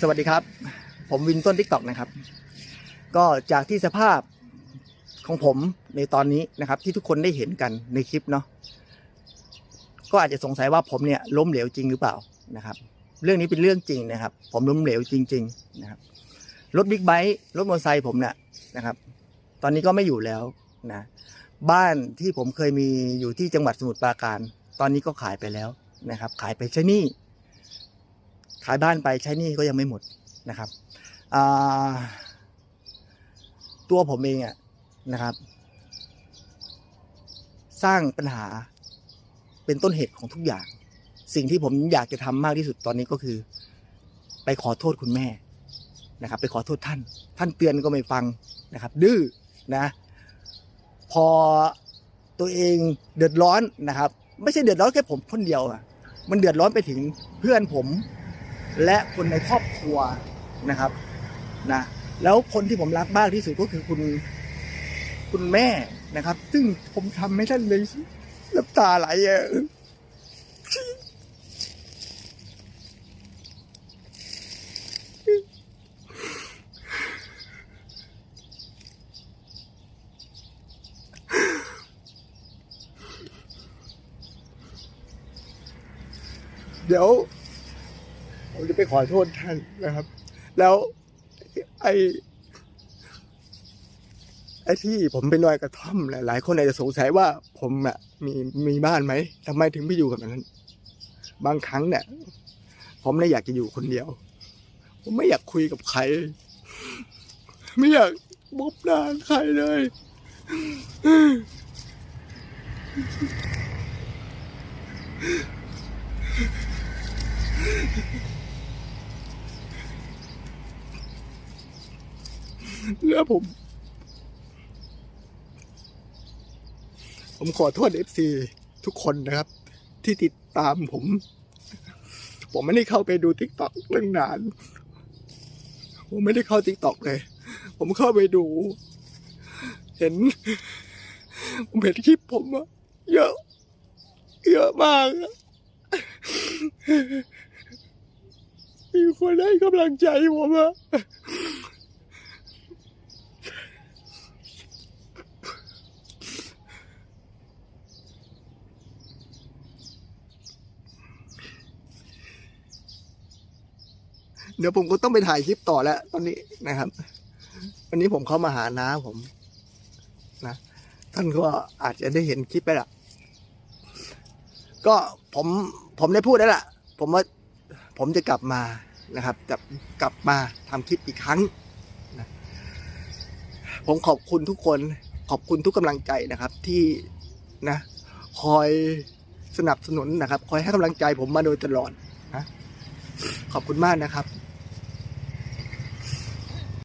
สวัสดีครับ ผมวินต้นทิกตอกนะครับ ก็จากที่สภาพของผมในตอนนี้นะครับ ที่ทุกคนได้เห็นกันในคลิปเนาะก็อาจจะสงสัยว่าผมเนี่ยล้มเหลวจริงหรือเปล่านะครับ เรื่องนี้เป็นเรื่องจริงนะครับ ผมล้มเหลวจริง ๆ นะครับรถบิ๊กไบค์รถมอเตอร์ไซค์ผมเนี่ยนะครับ ตอนนี้ก็ไม่อยู่แล้วนะบ้านที่ผมเคยมีอยู่ที่จังหวัดสมุทรปราการ ตอนนี้ก็ขายไปแล้วนะครับ ขายไปใช้นี้ ขายบ้านไปใช้หนี้ก็ยังไม่หมดนะครับตัวผมเองอะนะครับ สร้างปัญหาเป็นต้นเหตุของทุกอย่าง สิ่งที่ผมอยากจะทำมากที่สุดตอนนี้ก็คือ ไปขอโทษคุณแม่นะครับ ไปขอโทษท่าน ท่านเตือนก็ไม่ฟังนะครับ ดื้อนะ พอตัวเองเดือดร้อนนะครับ ไม่ใช่เดือดร้อนแค่ผมคนเดียวอะมันเดือดร้อนไปถึงเพื่อนผม และคนในครอบครัวนะครับนะแล้วคนที่ผมรักมากที่สุดก็คือคุณคุณแม่นะครับ ซึ่งผมทำให้ท่านเลยน้ำตาไหลอะเดี๋ยว ผมจะไปขอโทษท่านนะครับ แล้วไอ้ไอ้ที่ผมไปลอยกระท่อมหลายคนอาจจะสงสัยว่าผมอะมีมีบ้านไหมทำไมถึงไปอยู่กับมันนั้น บางครั้งเนี่ยผมเลยอยากจะอยู่คนเดียว ผมไม่อยากคุยกับใคร ไม่อยากบอบหน้าใครเลย แล้วผม ผมขอโทษเอฟซีทุกคนนะครับ ที่ติดตามผม ผมไม่ได้เข้าไปดูทิกตอกเรื่องนาน ผมไม่ได้เข้าทิกตอกเลย ผมเข้าไปดู เห็น ผมเห็นคลิปผมอะเยอะ เยอะมากมีคนให้กำลังใจผมอะ เดี๋ยวผมก็ต้องไปถ่ายคลิปต่อแล้ว ตอนนี้นะครับ วันนี้ผมเข้ามาหาน้าผมนะท่านก็อาจจะได้เห็นคลิปไปละก็ผมผมได้พูดแล้วล่ะ ผมว่าผมจะกลับมานะครับ จะกลับมาทำคลิปอีกครั้งนะผมขอบคุณทุกคน ขอบคุณทุกกำลังใจนะครับ ที่นะ คอยสนับสนุนนะครับ คอยให้กำลังใจผมมาโดยตลอดนะ ขอบคุณมากนะครับ